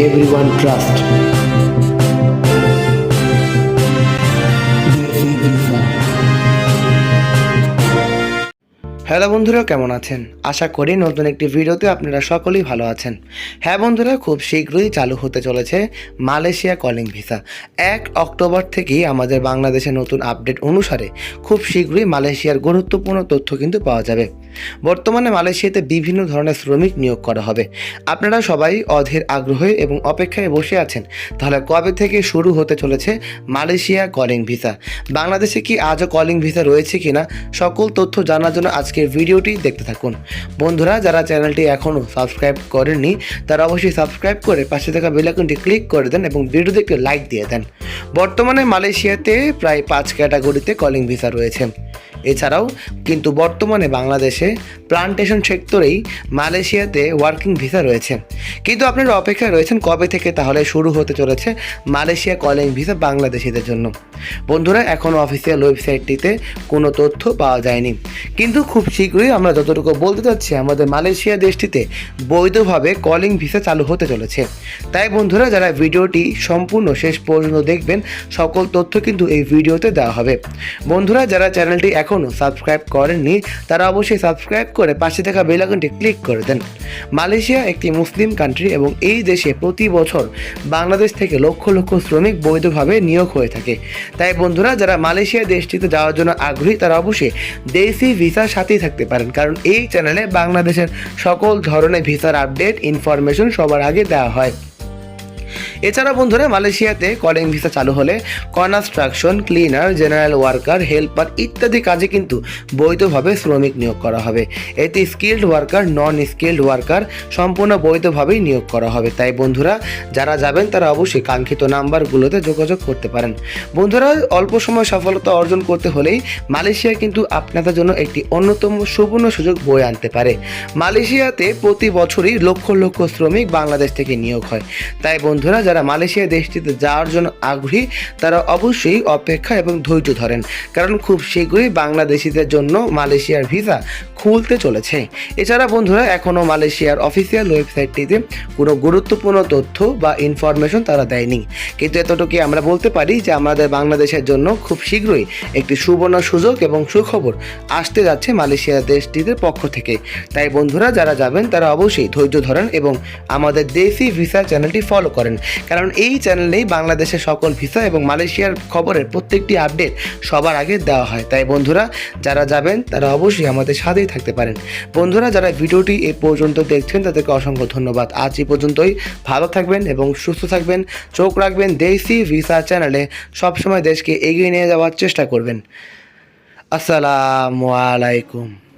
everyone trust. Hello বন্ধুরা, কেমন আছেন? আশা করি নতুন একটি ভিডিওতে আপনারা সকলেই ভালো আছেন। হ্যাঁ বন্ধুরা, খুব শীঘ্রই চালু হতে চলেছে মালয়েশিয়া কলিং ভিসা এক অক্টোবর থেকেই আমাদের বাংলাদেশের নতুন আপডেট অনুসারে খুব শীঘ্রই মালয়েশিয়ার গুরুত্বপূর্ণ তথ্য কিন্তু পাওয়া যাবে। বর্তমানে মালয়েশিয়াতে বিভিন্ন ধরনের শ্রমিক নিয়োগ করা হবে। আপনারা সবাই অধীর আগ্রহে এবং অপেক্ষায় বসে আছেন। তাহলে কবে থেকে শুরু হতে চলেছে মালয়েশিয়া কলিং ভিসা বাংলাদেশে কি আজও কলিং ভিসা রয়েছে কিনা? সকল তথ্য জানার জন্য আজকের ভিডিওটি দেখতে থাকুন। বন্ধুরা, যারা চ্যানেলটি এখনও সাবস্ক্রাইব করেননি, তারা অবশ্যই সাবস্ক্রাইব করে পাশে থাকা বেলাইকনটি ক্লিক করে দেন এবং ভিডিওতে একটি লাইক দিয়ে দেন। বর্তমানে মালয়েশিয়াতে প্রায় পাঁচ ক্যাটাগরিতে কলিং ভিসা রয়েছে। এছাড়াও কিন্তু বর্তমানে বাংলাদেশে প্লান্টেশন সেক্টরেই মালয়েশিয়াতে ওয়ার্কিং ভিসা রয়েছে। কিন্তু আপনারা অপেক্ষায় রয়েছেন কবে থেকে? তাহলে শুরু হতে চলেছে মালয়েশিয়া কলিং ভিসা বাংলাদেশিদের জন্য। বন্ধুরা এখনও অফিসিয়াল ওয়েবসাইটটিতে কোনো তথ্য পাওয়া যায়নি। কিন্তু খুব শীঘ্রই আমরা যতটুকু বলতে চাচ্ছি, আমাদের মালয়েশিয়া দেশটিতে বৈধভাবে কলিং ভিসা চালু হতে চলেছে। তাই বন্ধুরা, যারা ভিডিওটি সম্পূর্ণ শেষ পর্যন্ত দেখবেন, সকল তথ্য কিন্তু এই ভিডিওতে দেওয়া হবে। বন্ধুরা, যারা চ্যানেলটি এখনও সাবস্ক্রাইব করেননি, তারা অবশ্যই সাবস্ক্রাইব করে পাশে থাকা বেল আইকনটি ক্লিক করে দেন। মালয়েশিয়া একটি মুসলিম কান্ট্রি এবং এই দেশে প্রতি বছর বাংলাদেশ থেকে লক্ষ লক্ষ শ্রমিক বৈধভাবে নিয়োগ হয়ে থাকে। তাই বন্ধুরা, যারা মালয়েশিয়া দেশটিতে যাওয়ার জন্য আগ্রহী, তারা অবশ্যই দেশি ভিসার সাথেই থাকতে পারেন। কারণ এই চ্যানেলে বাংলাদেশের সকল ধরনের ভিসার আপডেট ইনফরমেশন সবার আগে দেওয়া হয়। এছাড়া বন্ধুরা, মালয়েশিয়াতে কলিং ভিসা চালু হলে construction cleaner general worker helper ইত্যাদি কাজে কিন্তু বৈধভাবে শ্রমিক নিয়োগ করা হবে। এতে skilled worker non skilled worker সম্পূর্ণ বৈধভাবেই নিয়োগ করা হবে। তাই বন্ধুরা, যারা যাবেন তারা অবশ্যই কাঙ্ক্ষিত নাম্বারগুলোতে যোগাযোগ করতে পারেন। বন্ধুরা, অল্প সময় সফলতা অর্জন করতে হলেই মালয়েশিয়া কিন্তু আপনাদের জন্য একটি অন্যতম সুবর্ণ সুযোগ বয়ে আনতে পারে। মালয়েশিয়াতে প্রতি বছরই লক্ষ লক্ষ শ্রমিক বাংলাদেশ থেকে নিয়োগ হয়। তাই বন্ধুরা যারা মালয়েশিয়া দেশটিতে যাওয়ার জন্য আগ্রহী, তারা অবশ্যই অপেক্ষা এবং ধৈর্য ধরেন, কারণ খুব শীঘ্রই বাংলাদেশিদের জন্য মালয়েশিয়ার ভিসা খুলতে চলেছে। এছাড়া বন্ধুরা, এখনও মালয়েশিয়ার অফিসিয়াল ওয়েবসাইটটিতে কোনো গুরুত্বপূর্ণ তথ্য বা ইনফরমেশন তারা দেয়নি। কিন্তু এতটুকু আমরা বলতে পারি যে আমাদের বাংলাদেশের জন্য খুব শীঘ্রই একটি সুবর্ণ সুযোগ এবং সুখবর আসতে যাচ্ছে মালয়েশিয়া দেশটিদের পক্ষ থেকে। তাই বন্ধুরা, যারা যাবেন, তারা অবশ্যই ধৈর্য ধরেন এবং আমাদের দেশি ভিসা চ্যানেলটি ফলো করেন। কারণ এই চ্যানেলেই বাংলাদেশের সকল ভিসা এবং মালয়েশিয়ার খবরের প্রত্যেকটি আপডেট সবার আগে দেওয়া হয়। তাই বন্ধুরা, যারা যাবেন, তারা অবশ্যই আমাদের সাথেই থাকতে পারেন। বন্ধুরা, যারা ভিডিওটি এ পর্যন্ত দেখছেন, তাদেরকে অসংখ্য ধন্যবাদ। আজ এই পর্যন্তই। ভালো থাকবেন এবং সুস্থ থাকবেন। চোখ রাখবেন দেশি ভিসা চ্যানেলে। সবসময় দেশকে এগিয়ে নিয়ে যাওয়ার চেষ্টা করবেন। আসসালামু আলাইকুম।